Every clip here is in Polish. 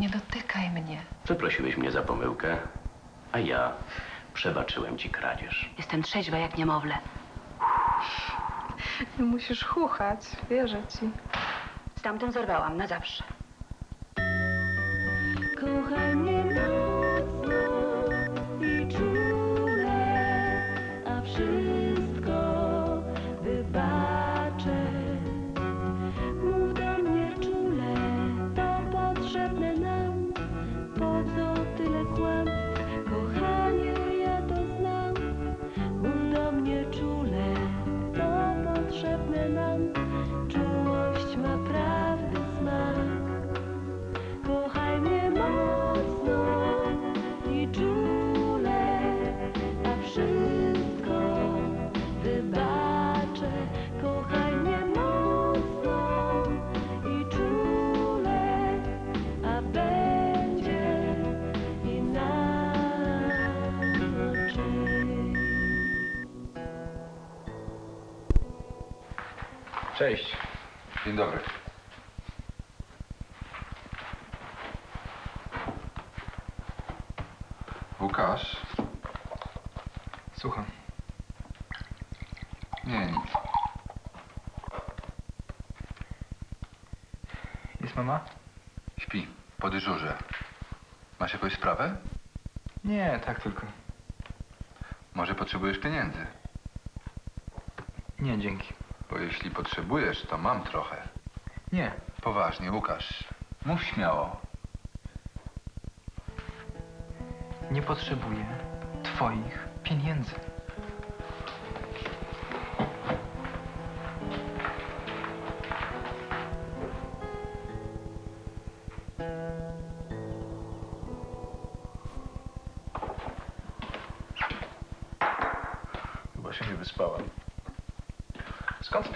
Nie dotykaj mnie. Przeprosiłeś mnie za pomyłkę, a ja przebaczyłem ci kradzież. Jestem trzeźwa jak niemowlę. Nie musisz chuchać, wierzę ci. Z tamtym zerwałam na zawsze. Kochaj mnie mocno i czule, a wszystko Cześć. Dzień dobry. Łukasz? Słucham. Nie, nic. Jest mama? Śpi, po dyżurze. Masz jakąś sprawę? Nie, tak tylko. Może potrzebujesz pieniędzy? Nie, dzięki. Bo jeśli potrzebujesz, to mam trochę. Nie. Poważnie, Łukasz. Mów śmiało. Nie potrzebuję twoich pieniędzy.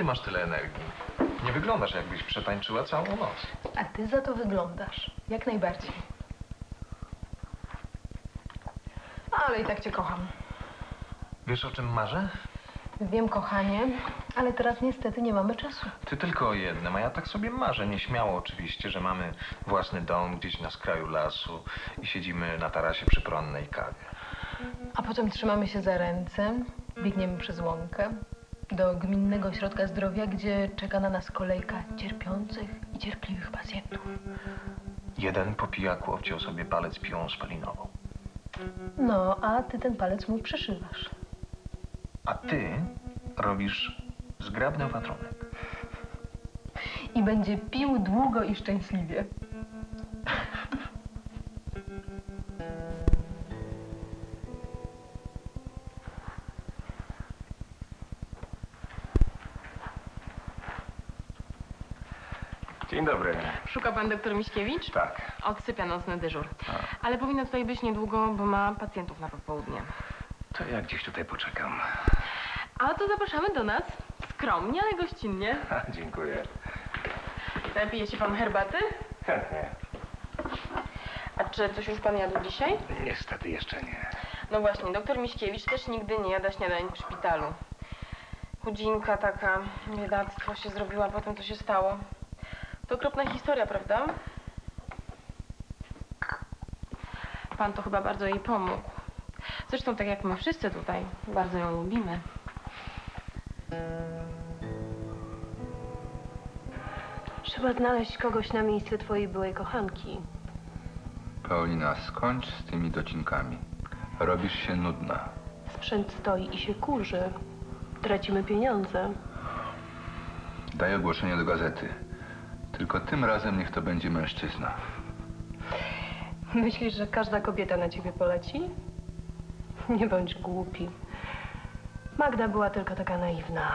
Ty masz tyle energii? Nie wyglądasz, jakbyś przetańczyła całą noc. A ty za to wyglądasz. Jak najbardziej. Ale i tak cię kocham. Wiesz, o czym marzę? Wiem, kochanie, ale teraz niestety nie mamy czasu. Ty tylko o jednym, a ja tak sobie marzę, nieśmiało oczywiście, że mamy własny dom gdzieś na skraju lasu i siedzimy na tarasie przy pronnej kawie. A potem trzymamy się za ręce, biegniemy przez łąkę do gminnego ośrodka zdrowia, gdzie czeka na nas kolejka cierpiących i cierpliwych pacjentów. Jeden po pijaku obciął sobie palec piłą spalinową. No, a ty ten palec mu przyszywasz. A ty robisz zgrabny opatrunek. I będzie pił długo i szczęśliwie. Szuka pan doktor Miśkiewicz? Tak. Odsypia nocny dyżur. Ale powinna tutaj być niedługo, bo ma pacjentów na popołudnie. To ja gdzieś tutaj poczekam. A to zapraszamy do nas. Skromnie, ale gościnnie. Dziękuję. Napije się pan herbaty? Chętnie. A czy coś już pan jadł dzisiaj? Niestety jeszcze nie. No właśnie, doktor Miśkiewicz też nigdy nie jada śniadań w szpitalu. Chudzinka taka, biedactwo się zrobiła, potem to się stało. To okropna historia, prawda? Pan to chyba bardzo jej pomógł. Zresztą tak jak my wszyscy tutaj, bardzo ją lubimy. Trzeba znaleźć kogoś na miejsce twojej byłej kochanki. Paulina, skończ z tymi docinkami. Robisz się nudna. Sprzęt stoi i się kurzy. Tracimy pieniądze. Daj ogłoszenie do gazety. Tylko tym razem niech to będzie mężczyzna. Myślisz, że każda kobieta na ciebie poleci? Nie bądź głupi. Magda była tylko taka naiwna.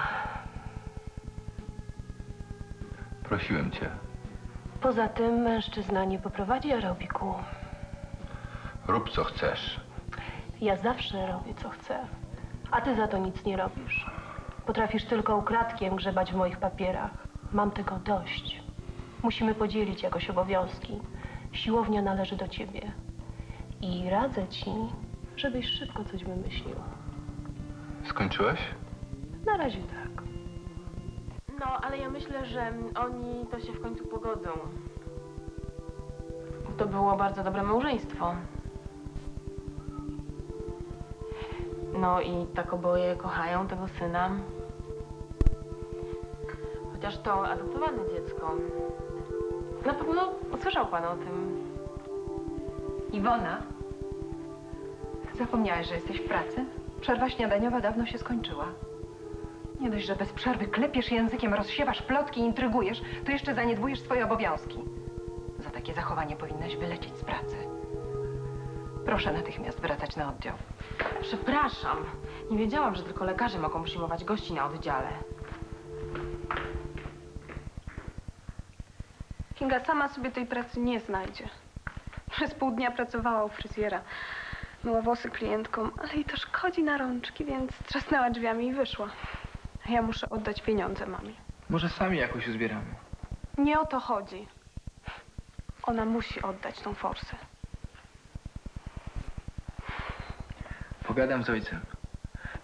Prosiłem cię. Poza tym mężczyzna nie poprowadzi aerobiku. Rób co chcesz. Ja zawsze robię, co chcę. A ty za to nic nie robisz. Potrafisz tylko ukradkiem grzebać w moich papierach. Mam tego dość. Musimy podzielić jakoś obowiązki. Siłownia należy do ciebie. I radzę ci, żebyś szybko coś wymyślił. Skończyłeś? Na razie tak. No, ale ja myślę, że oni to się w końcu pogodzą. To było bardzo dobre małżeństwo. No i tak oboje kochają tego syna. Chociaż to adoptowane dziecko. Na pewno słyszał pan o tym. Iwona, zapomniałaś, że jesteś w pracy? Przerwa śniadaniowa dawno się skończyła. Nie dość, że bez przerwy klepiesz językiem, rozsiewasz plotki i intrygujesz, to jeszcze zaniedbujesz swoje obowiązki. Za takie zachowanie powinnaś wylecieć z pracy. Proszę natychmiast wracać na oddział. Przepraszam. Nie wiedziałam, że tylko lekarze mogą przyjmować gości na oddziale. Kinga sama sobie tej pracy nie znajdzie. Przez pół dnia pracowała u fryzjera. Myła włosy klientkom, ale jej to szkodzi na rączki, więc trzasnęła drzwiami i wyszła. A ja muszę oddać pieniądze mamie. Może sami jakoś uzbieramy. Nie o to chodzi. Ona musi oddać tą forsę. Pogadam z ojcem.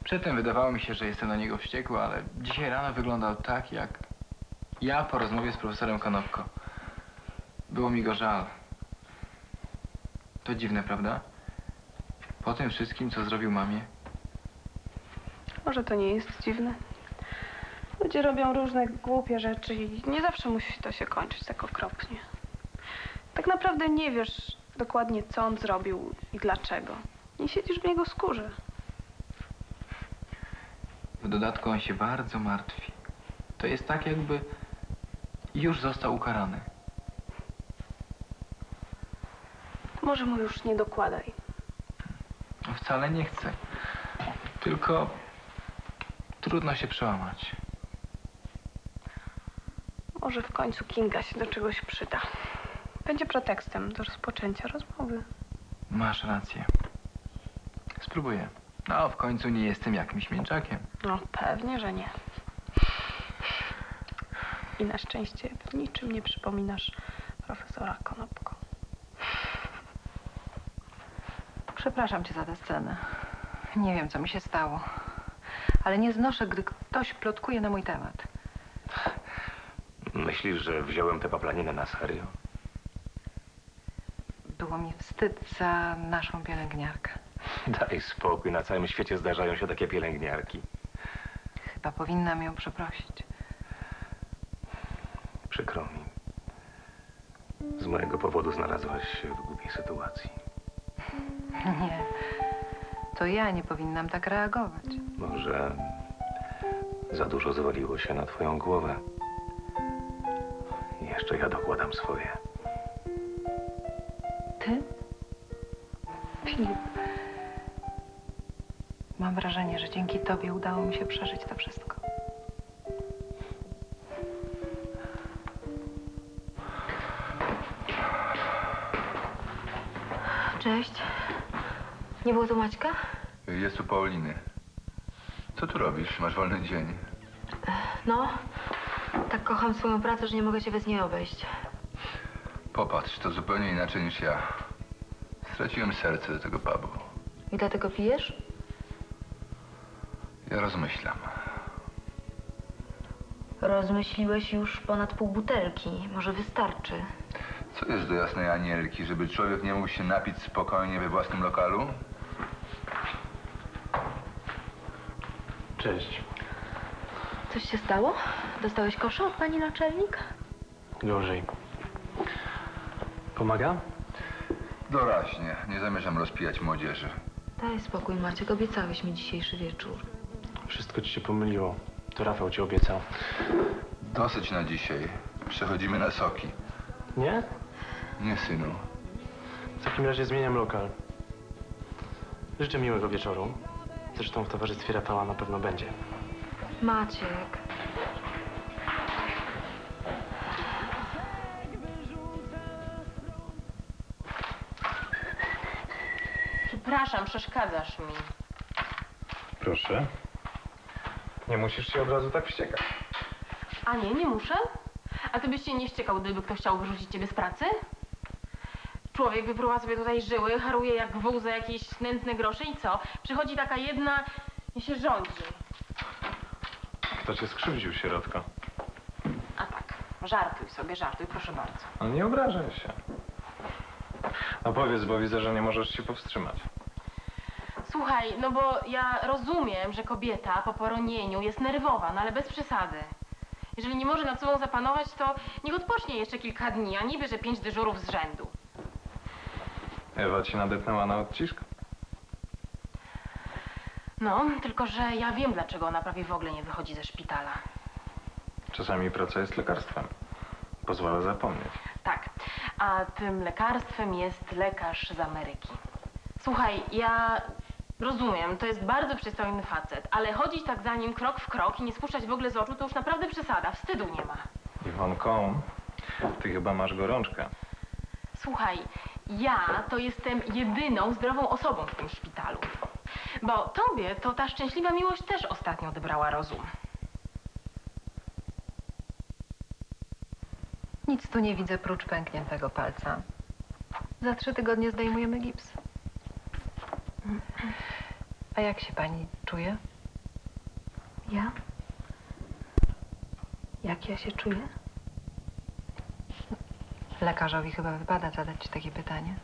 Przedtem wydawało mi się, że jestem na niego wściekły, ale dzisiaj rano wyglądał tak, jak ja po rozmowie z profesorem Konopko. Było mi go żal. To dziwne, prawda? Po tym wszystkim, co zrobił mamie. Może to nie jest dziwne. Ludzie robią różne głupie rzeczy i nie zawsze musi to się kończyć tak okropnie. Tak naprawdę nie wiesz dokładnie, co on zrobił i dlaczego. Nie siedzisz w jego skórze. W dodatku on się bardzo martwi. To jest tak, jakby już został ukarany. Może mu już nie dokładaj. No Wcale nie chcę. Tylko trudno się przełamać. Może w końcu Kinga się do czegoś przyda. Będzie pretekstem do rozpoczęcia rozmowy. Masz rację. Spróbuję. No, w końcu nie jestem jakimś mięczakiem. No, pewnie, że nie. I na szczęście w niczym nie przypominasz profesora Konopko. Przepraszam cię za tę scenę. Nie wiem, co mi się stało. Ale nie znoszę, gdy ktoś plotkuje na mój temat. Myślisz, że wziąłem tę paplaninę na serio? Było mi wstyd za naszą pielęgniarkę. Daj spokój, na całym świecie zdarzają się takie pielęgniarki. Chyba powinnam ją przeprosić. Przykro mi. Z mojego powodu znalazłaś się w głupiej sytuacji. Nie. To ja nie powinnam tak reagować. Może za dużo zwaliło się na twoją głowę. Jeszcze ja dokładam swoje. Ty? Filip. Mam wrażenie, że dzięki tobie udało mi się przeżyć to wszystko. Nie było tu Maćka? Jest tu Pauliny. Co tu robisz? Masz wolny dzień. No. Tak kocham swoją pracę, że nie mogę się bez niej obejść. Popatrz, to zupełnie inaczej niż ja. Straciłem serce do tego pubu. I dlatego pijesz? Ja rozmyślam. Rozmyśliłeś już ponad pół butelki. Może wystarczy. Co jest do jasnej anielki, żeby człowiek nie mógł się napić spokojnie we własnym lokalu? Cześć. Coś się stało? Dostałeś kosza od pani naczelnik? Gorzej. Pomaga? Doraźnie. Nie zamierzam rozpijać młodzieży. Daj spokój, Maciek. Obiecałeś mi dzisiejszy wieczór. Wszystko ci się pomyliło. To Rafał ci obiecał. Dosyć na dzisiaj. Przechodzimy na soki. Nie? Nie, synu. W takim razie zmieniam lokal. Życzę miłego wieczoru. Zresztą w towarzystwie Rafała na pewno będzie. Maciek. Przepraszam, przeszkadzasz mi. Proszę. Nie musisz się od razu tak wściekać. A nie, nie muszę? A ty byś się nie ściekał, gdyby ktoś chciał wyrzucić ciebie z pracy? Człowiek wypruwa sobie tutaj żyły, haruje jak wół za jakieś nędzne grosze i co? Przychodzi taka jedna i się rządzi. Kto cię skrzywdził, sierotko? A tak, żartuj sobie, żartuj, proszę bardzo. No nie obrażaj się. No powiedz, bo widzę, że nie możesz się powstrzymać. Słuchaj, no bo ja rozumiem, że kobieta po poronieniu jest nerwowa, no ale bez przesady. Jeżeli nie może nad sobą zapanować, to niech odpocznie jeszcze kilka dni, a nie bierze pięć dyżurów z rzędu. Ewa ci nadepnęła na odcisk? No, tylko że ja wiem, dlaczego ona prawie w ogóle nie wychodzi ze szpitala. Czasami praca jest lekarstwem. Pozwala zapomnieć. Tak, a tym lekarstwem jest lekarz z Ameryki. Słuchaj, ja rozumiem, to jest bardzo przystojny facet, ale chodzić tak za nim krok w krok i nie spuszczać w ogóle z oczu, to już naprawdę przesada, wstydu nie ma. Iwonko, ty chyba masz gorączkę. Słuchaj, ja to jestem jedyną zdrową osobą w tym szpitalu. Bo tobie to ta szczęśliwa miłość też ostatnio odebrała rozum. Nic tu nie widzę prócz pękniętego palca. Za trzy tygodnie zdejmujemy gips. A jak się pani czuje? Ja? Jak ja się czuję? Lekarzowi chyba wypada zadać ci takie pytanie.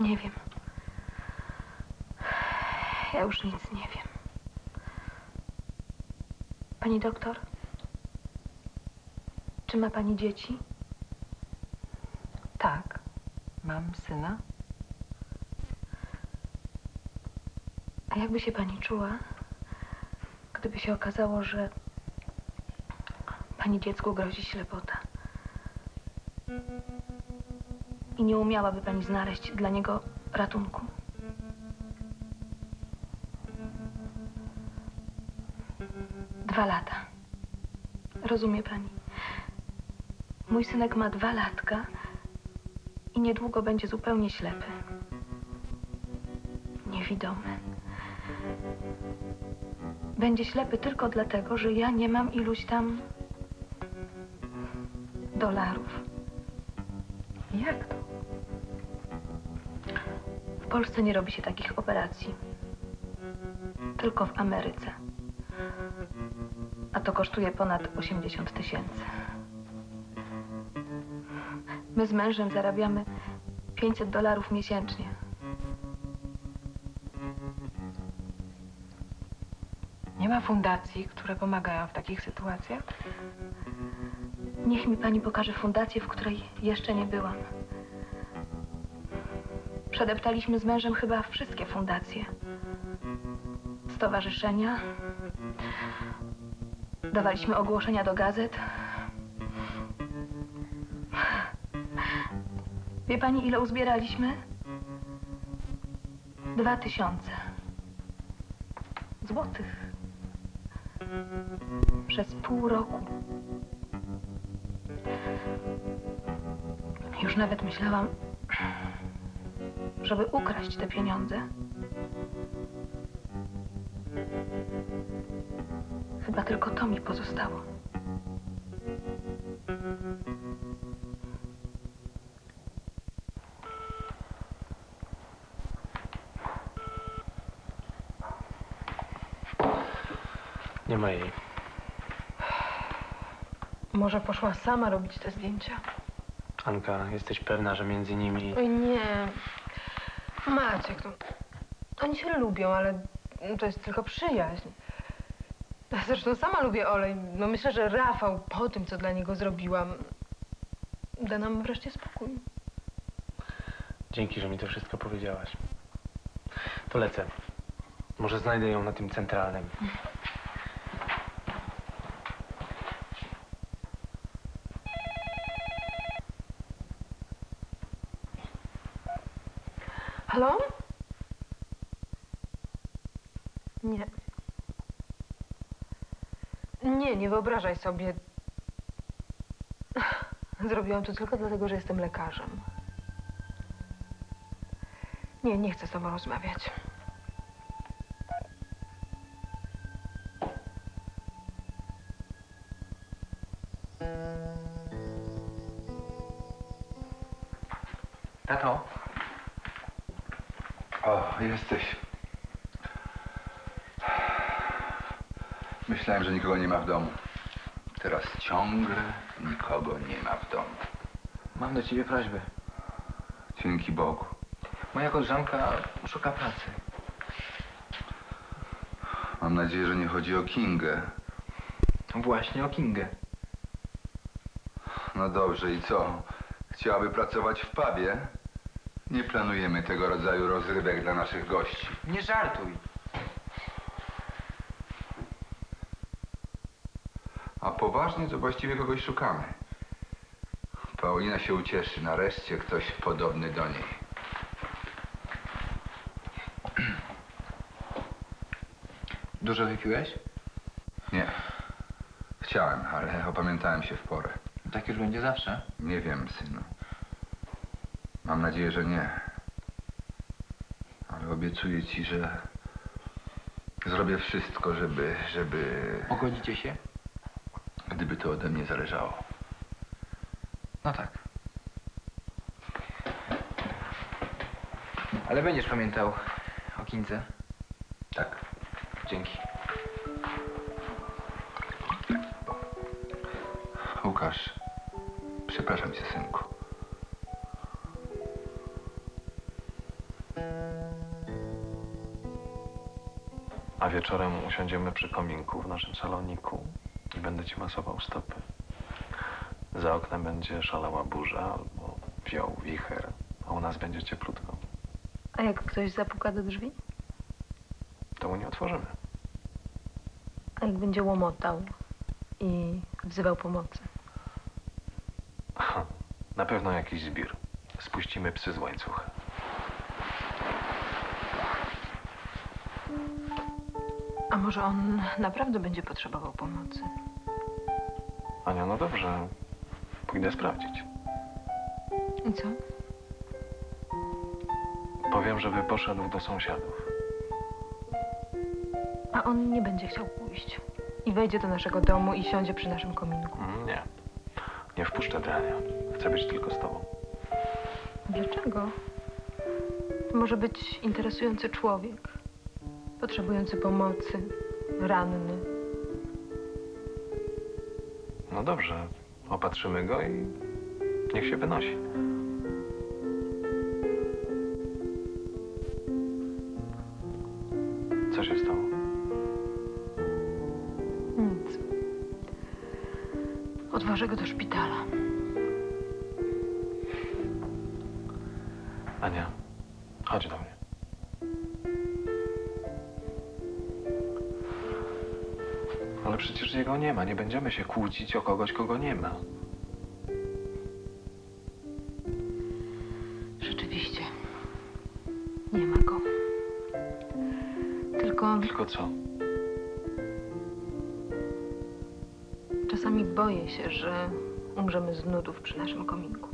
Nie wiem. Ja już nic nie wiem. Pani doktor? Czy ma pani dzieci? Tak. Mam syna. A jakby się pani czuła, gdyby się okazało, że pani dziecku grozi ślepota? I nie umiałaby pani znaleźć dla niego ratunku? Dwa lata. Rozumie pani? Mój synek ma dwa latka i niedługo będzie zupełnie ślepy. Niewidomy. Będzie ślepy tylko dlatego, że ja nie mam iluś tam dolarów. Jak to? W Polsce nie robi się takich operacji. Tylko w Ameryce. A to kosztuje ponad 80 tysięcy. My z mężem zarabiamy 500 dolarów miesięcznie. Nie ma fundacji, które pomagają w takich sytuacjach? Niech mi pani pokaże fundację, w której jeszcze nie byłam. Przedeptaliśmy z mężem chyba wszystkie fundacje. Stowarzyszenia. Dawaliśmy ogłoszenia do gazet. Wie pani, ile uzbieraliśmy? Dwa tysiące. Złotych. Przez pół roku. Już nawet myślałam, żeby ukraść te pieniądze. Chyba tylko to mi pozostało. Nie ma jej. Może poszła sama robić te zdjęcia? Anka, jesteś pewna, że między nimi... Oj nie. Maciek, to... Oni się lubią, ale to jest tylko przyjaźń. Zresztą sama lubię olej. No myślę, że Rafał po tym, co dla niego zrobiłam, da nam wreszcie spokój. Dzięki, że mi to wszystko powiedziałaś. To lecę. Może znajdę ją na tym centralnym. Nie. Nie, nie wyobrażaj sobie. Zrobiłam to tylko dlatego, że jestem lekarzem. Nie, nie chcę z tobą rozmawiać. Nikogo nie ma w domu. Teraz ciągle nikogo nie ma w domu. mam do ciebie prośbę. Dzięki Bogu. Moja koleżanka szuka pracy. Mam nadzieję, że nie chodzi o Kingę. Właśnie o Kingę. No dobrze, i co? Chciałaby pracować w pubie? Nie planujemy tego rodzaju rozrywek dla naszych gości. Nie żartuj. Poważnie to właściwie kogoś szukamy. Paulina się ucieszy. Nareszcie ktoś podobny do niej. Dużo wypiłeś? Nie. Chciałem, ale opamiętałem się w porę. Tak już będzie zawsze. Nie wiem, synu. Mam nadzieję, że nie. Ale obiecuję ci, że zrobię wszystko, żeby, żeby, Pogodzicie się? To ode mnie zależało. No tak. Ale będziesz pamiętał o Kindze? Tak. Dzięki. Łukasz, przepraszam cię, synku. A wieczorem usiądziemy przy kominku w naszym saloniku i będę ci masował stopy. Za oknem będzie szalała burza albo wiał wicher, a u nas będzie cieplutko. A jak ktoś zapuka do drzwi? To mu nie otworzymy. A jak będzie łomotał i wzywał pomocy? Na pewno jakiś zbir. Spuścimy psy z łańcucha. A może on naprawdę będzie potrzebował pomocy? Ania, no dobrze. Pójdę sprawdzić. I co? Powiem, żeby poszedł do sąsiadów. A on nie będzie chciał pójść. I wejdzie do naszego domu i siądzie przy naszym kominku. Mm, Nie. Nie wpuszczę Drania. Chcę być tylko z tobą. Dlaczego? Może być interesujący człowiek. Potrzebujący pomocy. Ranny. No dobrze. Opatrzymy go i niech się wynosi. Co się stało? Nic. Odwożę go do szpitala. Ania, chodź do mnie. Przecież jego nie ma. Nie będziemy się kłócić o kogoś, kogo nie ma. Rzeczywiście. Nie ma go. Tylko Tylko co? czasami boję się, że umrzemy z nudów przy naszym kominku.